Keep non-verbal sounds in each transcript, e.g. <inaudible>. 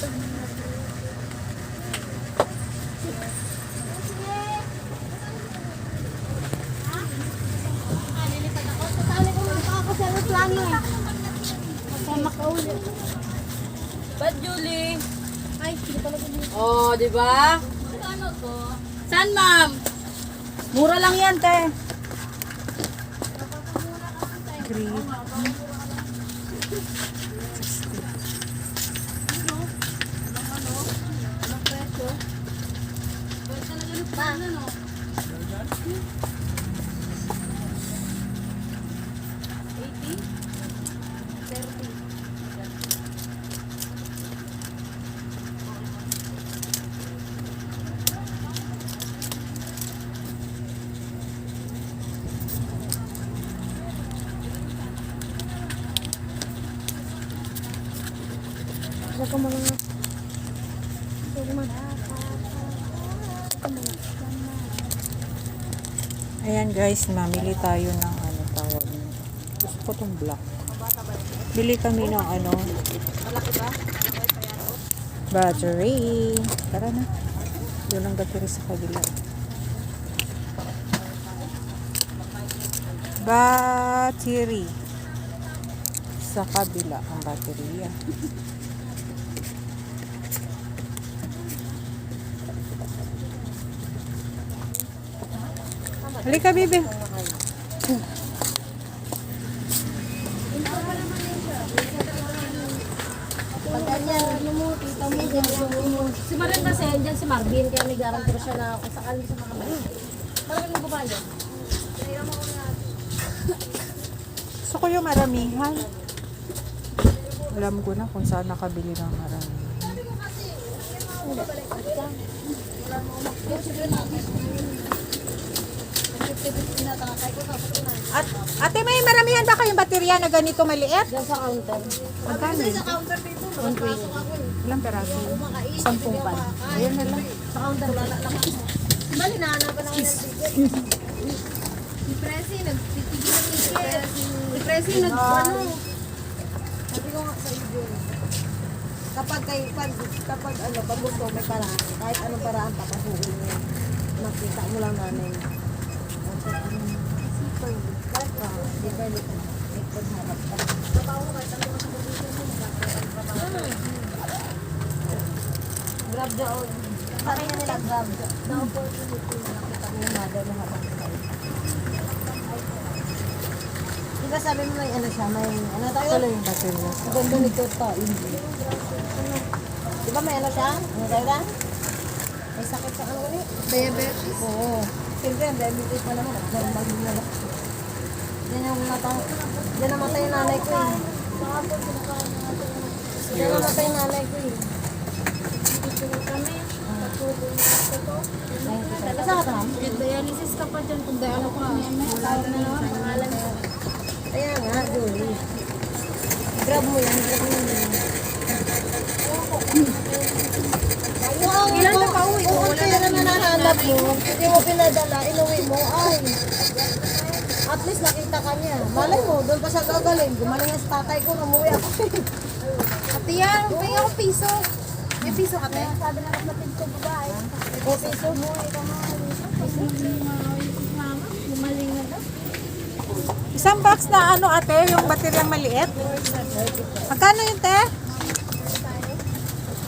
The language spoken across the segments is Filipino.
plano oh, di ba? Ano to? San ma'am? Mura lang yan, te. Great. Pa. Saka mo lang. Saka mo Ayan guys, mamili tayo ng ano tawag. Gusto ko tong black. Bili kami ng ano. Battery. Tara na. Yun ang battery sa kabila. Battery. Sa kabila ang baterya. Halika, bibi. Pag ganyan, ano mo, tita mo, ganyan mo. Si Marin kasi, dyan si Marvin, kaya may garanti siya na kung sakali sa mga mali. Parang ano ba yun? Gusto ko yung maramihan. Alam ko na kung saan nakabili ng maramihan. At, ate, may maramihan ba kayong baterya na ganito maliit? Dyan sa counter. Magkano yun? 120. Ilang peraso? Sampung pan. Ayan na lang. Sa counter, wala lang. Bali, nahanapan ako ng ticket. Si Presi, nagtitigil ng ticket. Si Presi, nag, ano, Sabi ko nga sa iyo, kapag kay pag, kapag ano, pag gusto may paraan, kahit anong paraan papasukin mo. Makita mo lang namin. Super, ah, di ba, di ba, may pagharap ka. Grab the all. Sabi nga nila, grab the, the opportunity na nakita mo yung mother mo habang kayo. Di ba sabi mo may ano siya, may ano tayo? Yung. Ang ganda nito to, hindi. Di ba may ano siya? Ano tayo na? May sakit sa ano ulit? diabetes. Oo. Siyempre, ang diabetes pa naman. Normal din na Yan yung mata. Yan namatay yung nanay ko eh. Yan namatay yung nanay ko eh. Basta ka tam? Dialysis ka pa dyan kung ano ka. Wala na naman, pangalan ko. Kaya nga, Joey. Grab mo yan, grab mo yan. Ilan na pa uwi? Ang pera na nahanap mo, hindi mo pinadala, inuwi mo, ay. At least nakita ka niya. Malay mo, doon pa siya gagaling. Gumaling ang tatay ko, umuwi ako. <laughs> Ate yan, may ako piso. May piso ka, te? Sabi na kapatid ko babae. O piso mo, ikaw Gumaling na daw. Isang box na ano ate, yung bateryang maliit. Magkano yun te?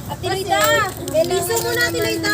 Ate Loida! Piso mo na, Ate Loida!